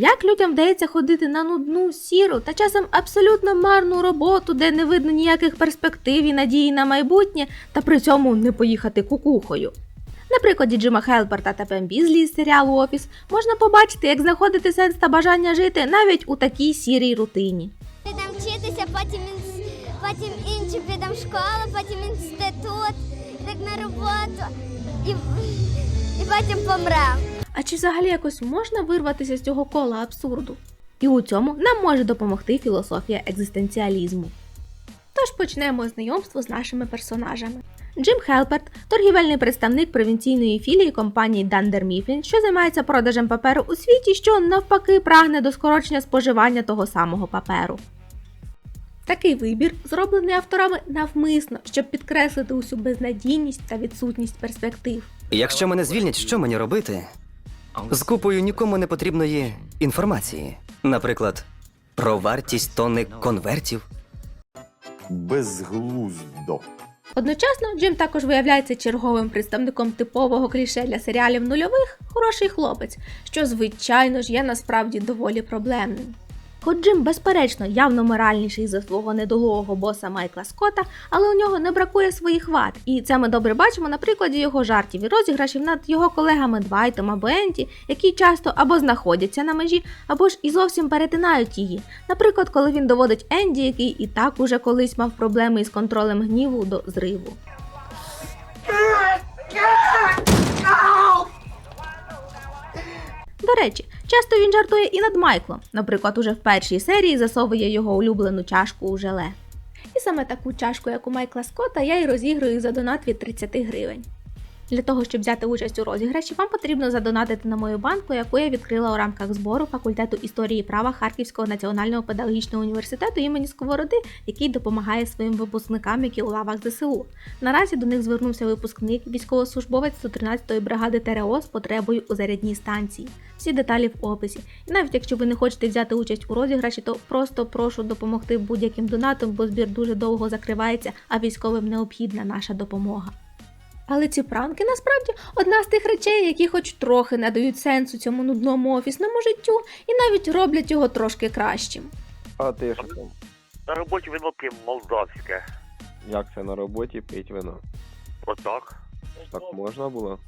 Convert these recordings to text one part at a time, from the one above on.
Як людям вдається ходити на нудну, сіру та часом абсолютно марну роботу, де не видно ніяких перспектив і надії на майбутнє, та при цьому не поїхати кукухою? На прикладі Джима Хелперта та Пем Бізлі з серіалу Офіс можна побачити, як знаходити сенс та бажання жити навіть у такій сірій рутині. Підемо вчитися, потім, інс- потім інші підемо в школу, потім інститут, так на роботу і, і потім помремо. А чи взагалі якось можна вирватися з цього кола абсурду? І у цьому нам може допомогти філософія екзистенціалізму. Тож почнемо знайомство з нашими персонажами. Джим Хелперт торгівельний представник провінційної філії компанії Dunder Mifflin, що займається продажем паперу у світі, що навпаки прагне до скорочення споживання того самого паперу. Такий вибір зроблений авторами навмисно, щоб підкреслити усю безнадійність та відсутність перспектив. Якщо мене звільнять, що мені робити? З купою нікому не потрібної інформації. Наприклад, про вартість тонни конвертів. Безглуздо. Одночасно Джим також виявляється черговим представником типового кліше для серіалів нульових хороший хлопець, що звичайно ж є насправді доволі проблемним. Хоч Джим, безперечно, явно моральніший за свого недолугого боса Майкла Скотта, але у нього не бракує своїх вад, і це ми добре бачимо на прикладі його жартів і розіграшів над його колегами Двайтом або Енті, які часто або знаходяться на межі, або ж і зовсім перетинають її. Наприклад, коли він доводить Енді, який і так уже колись мав проблеми із контролем гніву до зриву. До речі, часто він жартує і над Майклом. Наприклад, уже в першій серії засовує його улюблену чашку у желе. І саме таку чашку, як у Майкла Скотта, я й розіграю за донат від 30 гривень. Для того, щоб взяти участь у розіграші, вам потрібно задонатити на мою банку, яку я відкрила у рамках збору факультету історії права Харківського національного педагогічного університету імені Сковороди, який допомагає своїм випускникам, які у лавах ЗСУ. Наразі до них звернувся випускник, військовослужбовець 113-ї бригади ТРО з потребою у зарядній станції. Всі деталі в описі. І навіть якщо ви не хочете взяти участь у розіграші, то просто прошу допомогти будь-яким донатом, бо збір дуже довго закривається, а військовим необхідна наша допомога. Але ці пранки насправді одна з тих речей, які хоч трохи надають сенсу цьому нудному офісному життю і навіть роблять його трошки кращим. А ти що там? На роботі вино п'ємо молдавське. Як це на роботі пить вино? Отак. Так можна було?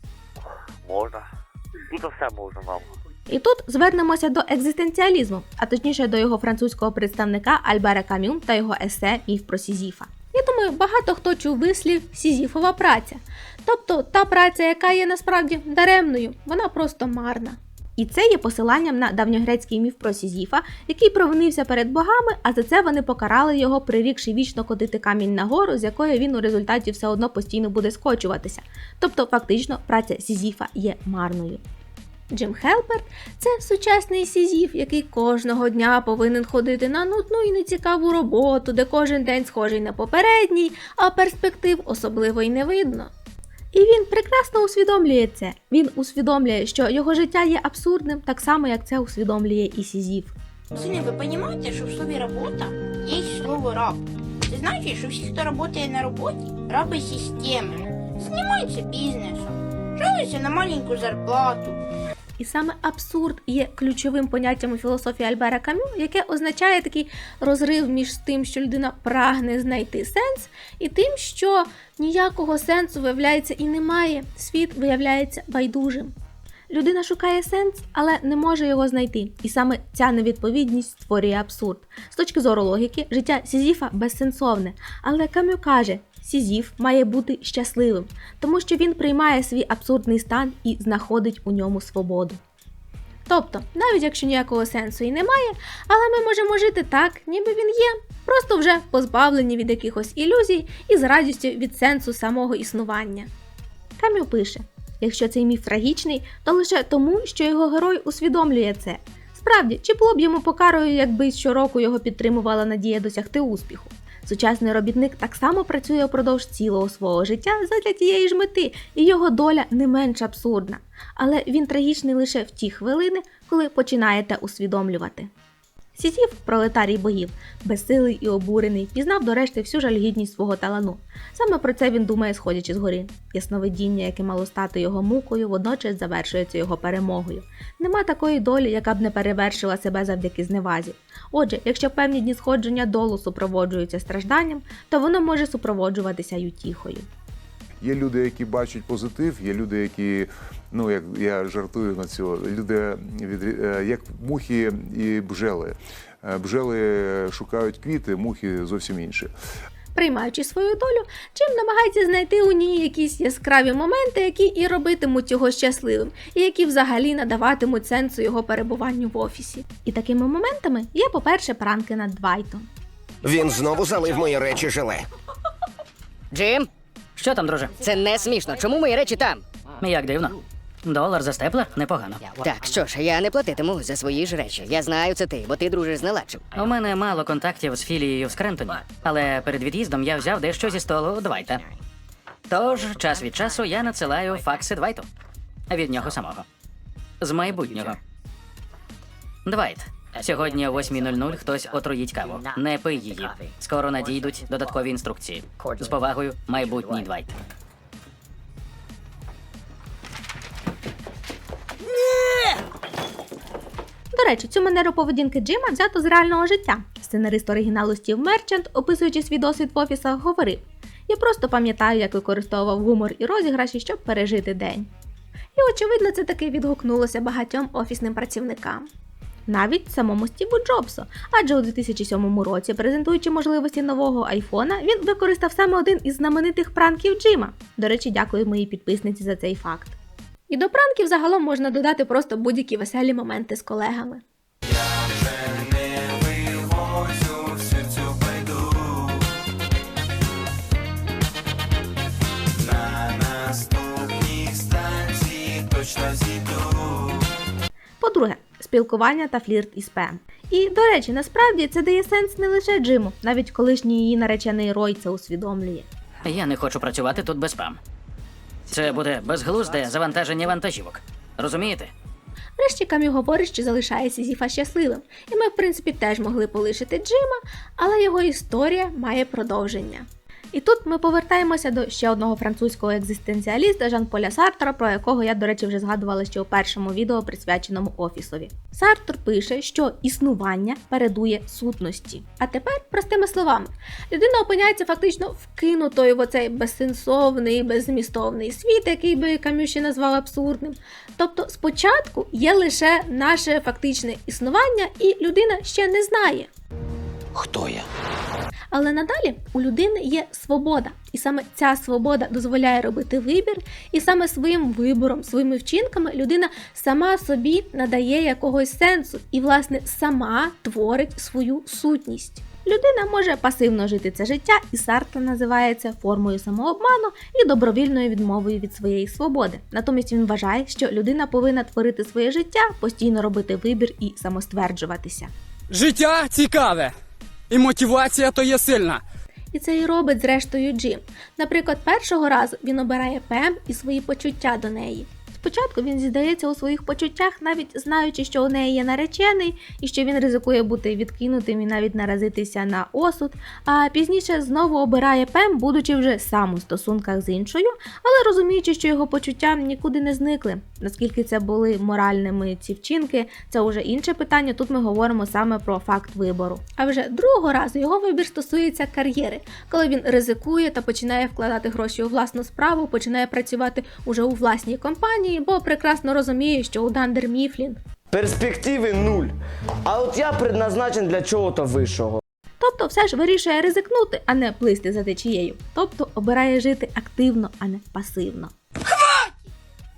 Можна. Тут все можна нам. І тут звернемося до екзистенціалізму, а точніше до його французького представника Альбера Камю та його есе Міф про Сізіфа. Я думаю, багато хто чув вислів Сізіфова праця, тобто та праця, яка є насправді даремною, вона просто марна. І це є посиланням на давньогрецький міф про Сізіфа, який провинився перед богами, а за це вони покарали його, прирікши вічно кодити камінь на гору, з якої він у результаті все одно постійно буде скочуватися. Тобто, фактично, праця Сізіфа є марною. Джим Хелперт це сучасний сізів, який кожного дня повинен ходити на нудну і нецікаву роботу, де кожен день схожий на попередній, а перспектив особливо й не видно. І він прекрасно усвідомлює це. Він усвідомлює, що його життя є абсурдним, так само як це усвідомлює і Сізів. Сыны, вы понимаете, что в слове «работа» есть слово «раб»? Это значит, что все, кто работает на работе, рабы системы, занимаются бизнесом, жалуются на маленькую зарплату, І саме абсурд є ключовим поняттям у філософії Альбера Камю, яке означає такий розрив між тим, що людина прагне знайти сенс, і тим, що ніякого сенсу виявляється і немає. Світ виявляється байдужим. Людина шукає сенс, але не може його знайти. І саме ця невідповідність створює абсурд. З точки зору логіки, життя Сізіфа безсенсовне, але Камю каже, Сізіф має бути щасливим, тому що він приймає свій абсурдний стан і знаходить у ньому свободу. Тобто, навіть якщо ніякого сенсу і немає, але ми можемо жити так, ніби він є, просто вже позбавлені від якихось ілюзій і з радістю від сенсу самого існування. Кам'ю пише: якщо цей міф трагічний, то лише тому, що його герой усвідомлює це. Справді, чи було б йому покарою, якби щороку його підтримувала надія досягти успіху? Сучасний робітник так само працює впродовж цілого свого життя задля тієї ж мети, і його доля не менш абсурдна. Але він трагічний лише в ті хвилини, коли починаєте усвідомлювати. Сізіф, пролетарій богів, безсилий і обурений, пізнав до решти всю жалюгідність свого талану. Саме про це він думає, сходячи з гори. Ясновидіння, яке мало стати його мукою, водночас завершується його перемогою. Нема такої долі, яка б не перевершила себе завдяки зневазі. Отже, якщо певні дні сходження долу супроводжуються стражданням, то воно може супроводжуватися й утіхою. Є люди, які бачать позитив, є люди, які, ну як я жартую на цього, люди від, е, як мухи і бжели. Е, Бжели шукають квіти, мухи зовсім інші. Приймаючи свою долю, Джим намагається знайти у ній якісь яскраві моменти, які і робитимуть його щасливим, і які взагалі надаватимуть сенсу його перебуванню в офісі. І такими моментами є, по-перше, пранки над Двайтом. Він знову залив мої речі желе. Джим, Що там, друже? це не смішно. Чому мої речі там? Як дивно. Долар за степлер непогано. Так, що ж, я не платитиму за свої ж речі. Я знаю, це ти, бо ти дружиш з Неладчим. У мене мало контактів з філією в Скрентоні, але перед від'їздом я взяв дещо зі столу Двайта. Тож, час від часу я надсилаю факси Двайту. Від нього самого. З майбутнього. Двайт. Сьогодні о 8.00 хтось отруїть каву. Не пий її. Скоро надійдуть додаткові інструкції. З повагою, майбутній Двайт. До речі, цю манеру поведінки Джима взято з реального життя. Сценарист оригіналу Стів Мерчант, описуючи свій досвід в офісах, говорив: Я просто пам'ятаю, як використовував гумор і розіграші, щоб пережити день. І, очевидно, це таки відгукнулося багатьом офісним працівникам. Навіть самому Стіву Джобсу, адже у 2007 році, презентуючи можливості нового айфона, він використав саме один із знаменитих пранків Джима. До речі, дякую моїй підписниці за цей факт. І до пранків загалом можна додати просто будь-які веселі моменти з колегами. По-друге, спілкування та флірт із Пем. І, до речі, насправді це дає сенс не лише Джиму, навіть колишній її наречений Рой це усвідомлює. Я не хочу працювати тут без спам. Це буде безглузде завантаження вантажівок. Розумієте? Врешті Кам'ю говорить, що залишає Сізіфа щасливим, і ми, в принципі, теж могли полишити Джима, але його історія має продовження. І тут ми повертаємося до ще одного французького екзистенціаліста Жан-Поля Сартра, про якого я, до речі, вже згадувала ще у першому відео, присвяченому офісові. Сартр пише, що існування передує сутності. А тепер, простими словами, людина опиняється фактично вкинутою в оцей безсенсовний, беззмістовний світ, який би Кам'ю ще назвав абсурдним. Тобто, спочатку є лише наше фактичне існування, і людина ще не знає. Хто я? Але надалі у людини є свобода, і саме ця свобода дозволяє робити вибір, і саме своїм вибором, своїми вчинками людина сама собі надає якогось сенсу і, власне, сама творить свою сутність. Людина може пасивно жити це життя, і Сартра називається формою самообману і добровільною відмовою від своєї свободи. Натомість він вважає, що людина повинна творити своє життя, постійно робити вибір і самостверджуватися. Життя цікаве, і мотивація то є сильна. І це і робить зрештою Джим. Наприклад, першого разу він обирає Пем і свої почуття до неї. Спочатку він зіздається у своїх почуттях, навіть знаючи, що у неї є наречений, і що він ризикує бути відкинутим і навіть наразитися на осуд. А пізніше знову обирає Пем, будучи вже сам у стосунках з іншою, але розуміючи, що його почуття нікуди не зникли. Наскільки це були моральними ці вчинки, це вже інше питання. Тут ми говоримо саме про факт вибору. А вже другого разу його вибір стосується кар'єри, коли він ризикує та починає вкладати гроші у власну справу, починає працювати уже у власній компанії, бо прекрасно розуміє, що у Дандер Міфлін Перспективи нуль. А от я предназначен для чого-то вищого. Тобто все ж вирішує ризикнути, а не плисти за течією. Тобто обирає жити активно, а не пасивно.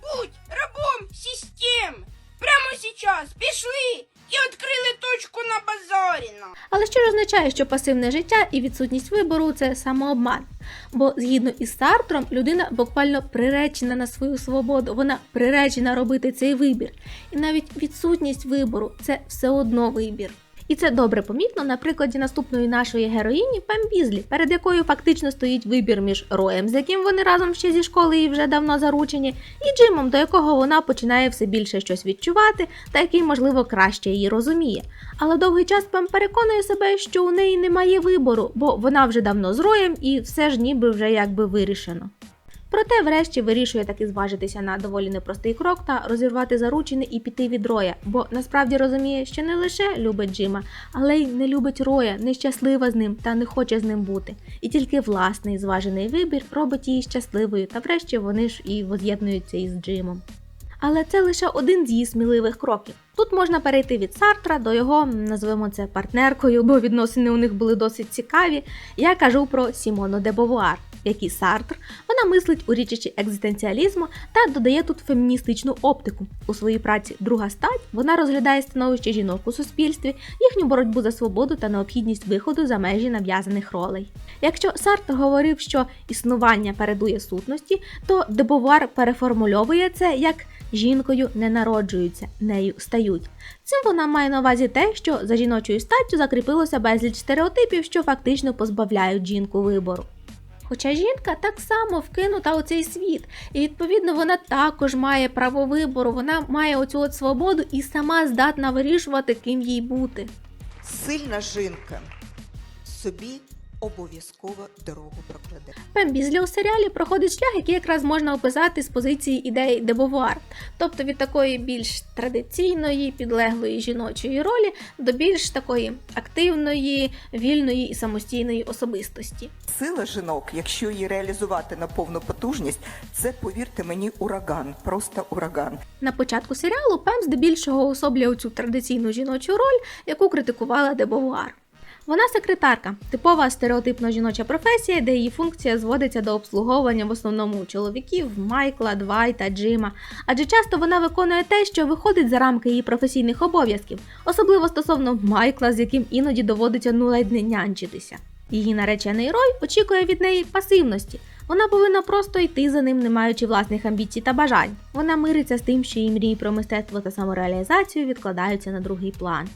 Будь рабом систем! Прямо зараз! пішли і відкрили точку на базаріна. Але що ж означає, що пасивне життя і відсутність вибору це самообман? Бо згідно із Сартром, людина буквально приречена на свою свободу, вона приречена робити цей вибір. І навіть відсутність вибору це все одно вибір. І це добре помітно на прикладі наступної нашої героїні Пем Бізлі, перед якою фактично стоїть вибір між Роєм, з яким вони разом ще зі школи і вже давно заручені, і Джимом, до якого вона починає все більше щось відчувати, та який, можливо, краще її розуміє. Але довгий час Пем переконує себе, що у неї немає вибору, бо вона вже давно з Роєм і все ж ніби вже якби вирішено. Проте, врешті, вирішує таки зважитися на доволі непростий крок та розірвати заручини і піти від Роя, бо насправді розуміє, що не лише любить Джима, але й не любить Роя, нещаслива з ним та не хоче з ним бути. І тільки власний зважений вибір робить її щасливою, та врешті вони ж і воз'єднуються із Джимом. Але це лише один з її сміливих кроків. Тут можна перейти від Сартра до його, назвемо це партнеркою, бо відносини у них були досить цікаві. Я кажу про Сімону де Бовуар, як і Сартр, вона мислить у річищі екзистенціалізму та додає тут феміністичну оптику. У своїй праці Друга стать вона розглядає становище жінок у суспільстві, їхню боротьбу за свободу та необхідність виходу за межі нав'язаних ролей. Якщо Сартр говорив, що існування передує сутності, то Дебовар переформульовує це як жінкою не народжуються, нею стають. Цим вона має на увазі те, що за жіночою статтю закріпилося безліч стереотипів, що фактично позбавляють жінку вибору. Хоча жінка так само вкинута у цей світ, і відповідно вона також має право вибору, вона має оцю от свободу і сама здатна вирішувати, ким їй бути. Сильна жінка. Собі обов'язково дорогу прокладе. Пем Бізлі у серіалі проходить шлях, який якраз можна описати з позиції ідеї Дебовуар, тобто від такої більш традиційної, підлеглої жіночої ролі до більш такої активної, вільної і самостійної особистості. Сила жінок, якщо її реалізувати на повну потужність, це повірте мені, ураган, просто ураган. На початку серіалу Пем здебільшого особлює цю традиційну жіночу роль, яку критикувала Дебовуар. Вона секретарка, типова стереотипно жіноча професія, де її функція зводиться до обслуговування в основному чоловіків Майкла, Двайта, Джима. Адже часто вона виконує те, що виходить за рамки її професійних обов'язків, особливо стосовно Майкла, з яким іноді доводиться ну ледь не нянчитися. Її наречений Рой очікує від неї пасивності. Вона повинна просто йти за ним, не маючи власних амбіцій та бажань. Вона мириться з тим, що її мрії про мистецтво та самореалізацію відкладаються на другий план.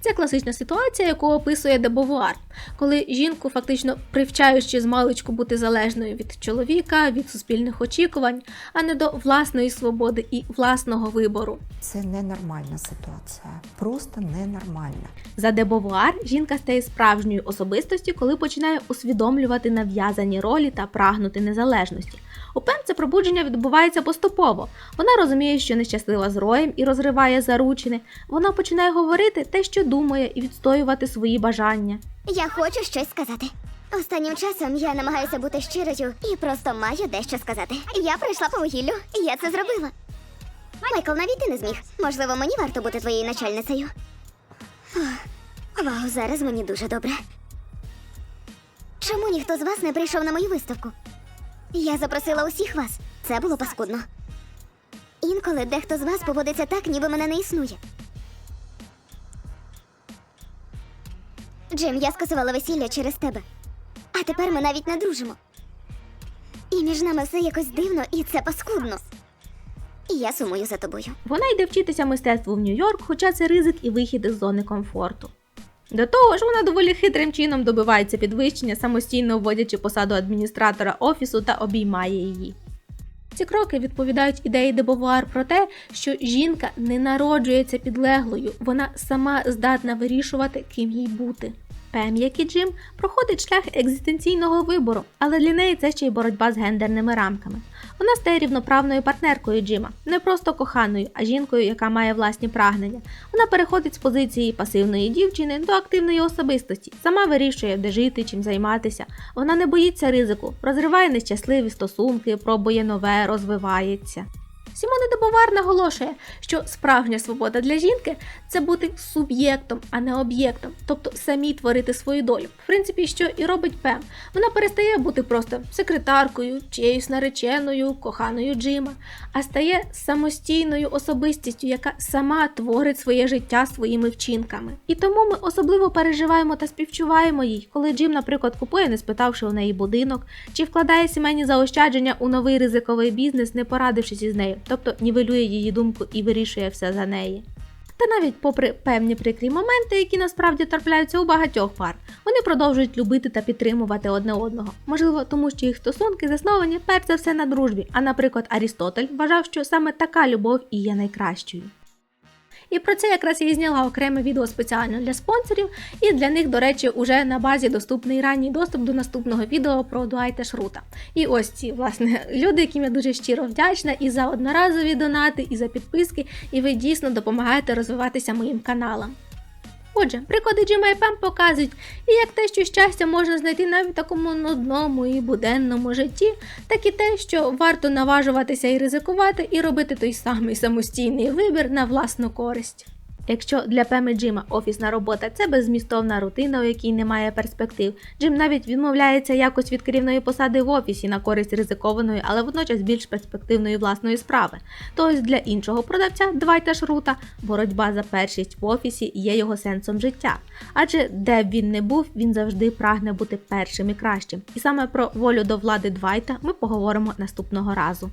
Це класична ситуація, яку описує Дебовуар, коли жінку фактично привчаючи з маличку бути залежною від чоловіка, від суспільних очікувань, а не до власної свободи і власного вибору. Це ненормальна ситуація, просто ненормальна. За Дебовуар жінка стає справжньою особистостю, коли починає усвідомлювати нав'язані ролі та прагнути незалежності. У Пен це пробудження відбувається поступово. Вона розуміє, що нещаслива з роєм і розриває заручини. Вона починає говорити те, що думає, і відстоювати свої бажання. Я хочу щось сказати. Останнім часом я намагаюся бути щирою і просто маю дещо сказати. Я прийшла по вугіллю, і я це зробила. Майкл, навіть ти не зміг. Можливо, мені варто бути твоєю начальницею. Вау, зараз мені дуже добре. Чому ніхто з вас не прийшов на мою виставку? Я запросила усіх вас. Це було паскудно. Інколи дехто з вас поводиться так, ніби мене не існує. Джим, я скасувала весілля через тебе. А тепер ми навіть не дружимо. І між нами все якось дивно, і це паскудно. І я сумую за тобою. Вона йде вчитися мистецтву в Нью-Йорк, хоча це ризик і вихід із зони комфорту. До того ж, вона доволі хитрим чином добивається підвищення, самостійно вводячи посаду адміністратора офісу та обіймає її. Ці кроки відповідають ідеї Дебовуар про те, що жінка не народжується підлеглою, вона сама здатна вирішувати, ким їй бути. Пем, як і Джим, проходить шлях екзистенційного вибору, але для неї це ще й боротьба з гендерними рамками. Вона стає рівноправною партнеркою Джима, не просто коханою, а жінкою, яка має власні прагнення. Вона переходить з позиції пасивної дівчини до активної особистості, сама вирішує, де жити, чим займатися. Вона не боїться ризику, розриває нещасливі стосунки, пробує нове, розвивається. Сімона Дебовар наголошує, що справжня свобода для жінки це бути суб'єктом, а не об'єктом, тобто самі творити свою долю. В принципі, що і робить Пем. Вона перестає бути просто секретаркою, чиєюсь нареченою, коханою Джима, а стає самостійною особистістю, яка сама творить своє життя своїми вчинками. І тому ми особливо переживаємо та співчуваємо їй, коли Джим, наприклад, купує, не спитавши у неї будинок, чи вкладає сімейні заощадження у новий ризиковий бізнес, не порадившись із нею, тобто нівелює її думку і вирішує все за неї. Та навіть попри певні прикрі моменти, які насправді трапляються у багатьох пар, вони продовжують любити та підтримувати одне одного. Можливо, тому що їх стосунки засновані перш за все на дружбі. А наприклад, Арістотель вважав, що саме така любов і є найкращою. І про це якраз я і зняла окреме відео спеціально для спонсорів, і для них, до речі, уже на базі доступний ранній доступ до наступного відео про Дуайте Шрута. І ось ці власне люди, яким я дуже щиро вдячна і за одноразові донати, і за підписки, і ви дійсно допомагаєте розвиватися моїм каналам. Отже, приклади Джима Пем показують, і як те, що щастя можна знайти навіть в такому нудному і буденному житті, так і те, що варто наважуватися і ризикувати, і робити той самий самостійний вибір на власну користь. Якщо для Пем і Джима офісна робота це беззмістовна рутина, у якій немає перспектив, Джим навіть відмовляється якось від керівної посади в офісі на користь ризикованої, але водночас більш перспективної власної справи. То ось для іншого продавця Двайта Шрута боротьба за першість в офісі є його сенсом життя. Адже де б він не був, він завжди прагне бути першим і кращим. І саме про волю до влади Двайта ми поговоримо наступного разу.